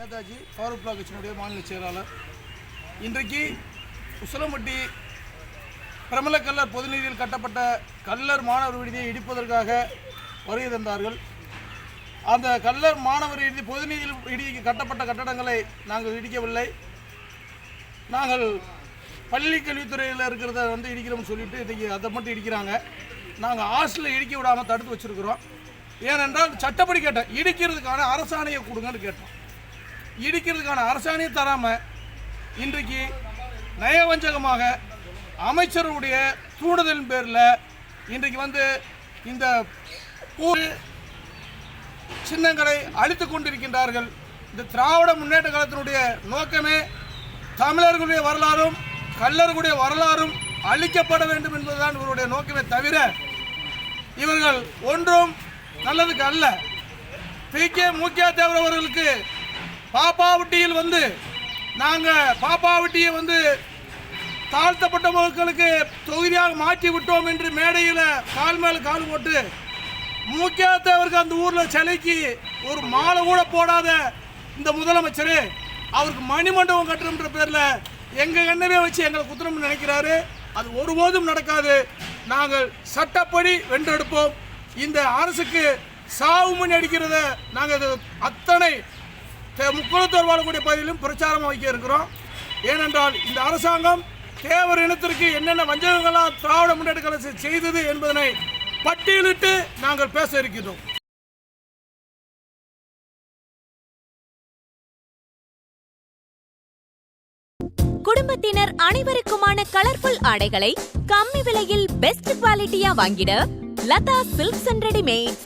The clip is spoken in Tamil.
நேதாஜி ஃபாரூக் பிளாக் கட்சியினுடைய மாநில செயலாளர். இன்றைக்கு உசிலம்பட்டி பிரமல கல்லர் பொதுநிதியில் கட்டப்பட்ட கல்லர் மாணவர் விடுதியை இடிப்பதற்காக வருகை தந்தார்கள். அந்த கல்லர் மாணவர் விடுதி பொதுநிதியில் இடி கட்டப்பட்ட கட்டடங்களை நாங்கள் இடிக்கவில்லை. நாங்கள் பள்ளி கல்வித்துறையில் இருக்கிறத வந்து இடிக்கிறோம்னு சொல்லிட்டு இன்றைக்கி அதை மட்டும் இடிக்கிறாங்க. நாங்கள் ஹாஸ்டலில் இடிக்க விடாமல் தடுத்து வச்சுருக்கிறோம். ஏனென்றால் சட்டப்படி கேட்டேன் இடிக்கிறதுக்கான அரசாணையை கொடுங்கன்னு கேட்டோம். இடிக்கிறதுக்கான அரசாணையை தராமல் இன்றைக்கு நயவஞ்சகமாக அமைச்சருடைய தூண்டுதலின் பேரில் இன்றைக்கு வந்து இந்த சின்னங்களை அழித்து கொண்டிருக்கின்றார்கள். இந்த திராவிட முன்னேற்ற காலத்தினுடைய நோக்கமே தமிழர்களுடைய வரலாறும் கல்லர்களுடைய வரலாறும் அழிக்கப்பட வேண்டும் என்பதுதான் இவருடைய நோக்கமே தவிர இவர்கள் ஒன்றும் நல்லதுக்கு அல்ல. பி. கே. முக்கிய தேவர் அவர்களுக்கு பாப்பாவட்டியில் வந்து நாங்கள் பாப்பாவட்டியை வந்து தாழ்த்தப்பட்ட மக்களுக்கு தொகுதியாக மாற்றி விட்டோம் என்று மேடையில் கால் மேல் கால் போட்டு முக்கிய தேவருக்கு அந்த ஊரில் சிலைக்கு ஒரு மாலை கூட போடாத இந்த முதலமைச்சர் அவருக்கு மணிமண்டபம் கட்டுறன்ற பேரில் எங்கள் கண்ணவே வச்சு எங்களை குத்துறோம்னு நினைக்கிறாரு. அது ஒருபோதும் நடக்காது. நாங்கள் சட்டப்படி வென்றெடுப்போம். இந்த அரசுக்கு சாவு மணி அடிக்கிறத நாங்கள் அத்தனை முக்குளத்தோர் வாழக்கூடிய பகுதியிலும் பிரச்சாரம் வைக்க இருக்கிறோம். ஏனென்றால் இந்த அரசாங்கம் தேவர் இனத்திற்கு என்னென்ன வஞ்சகங்களாக திராவிட முன்னேற்ற கழகம் செய்தது என்பதனை பட்டியலிட்டு நாங்கள் பேச இருக்கிறோம் குடும்பத்தினர் அனைவருக்குமான கலர்ஃபுல் ஆடைகளை கம்மி விலையில் பெஸ்ட் குவாலிட்டியா வாங்கிட லதா சில்க்ஸ் அண்ட் ரெடிமேட்ஸ்